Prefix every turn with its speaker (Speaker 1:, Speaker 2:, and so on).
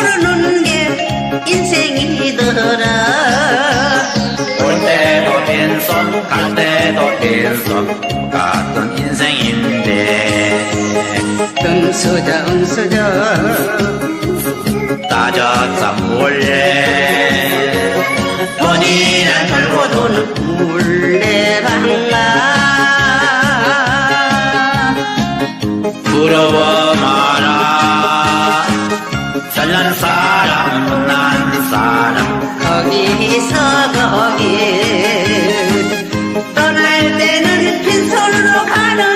Speaker 1: 모르는 게 인생이더라.
Speaker 2: 올 때도 빈손 갈 때도 빈손 같은 인생인데.
Speaker 1: 응서자 응서자
Speaker 2: 따졌자 몰래. 돈이란 들고 돈
Speaker 1: 물레방아
Speaker 2: 부러워 잘난 사람 못난 그 사람. 거기서 거기. 떠날 때는 빈손으로 가는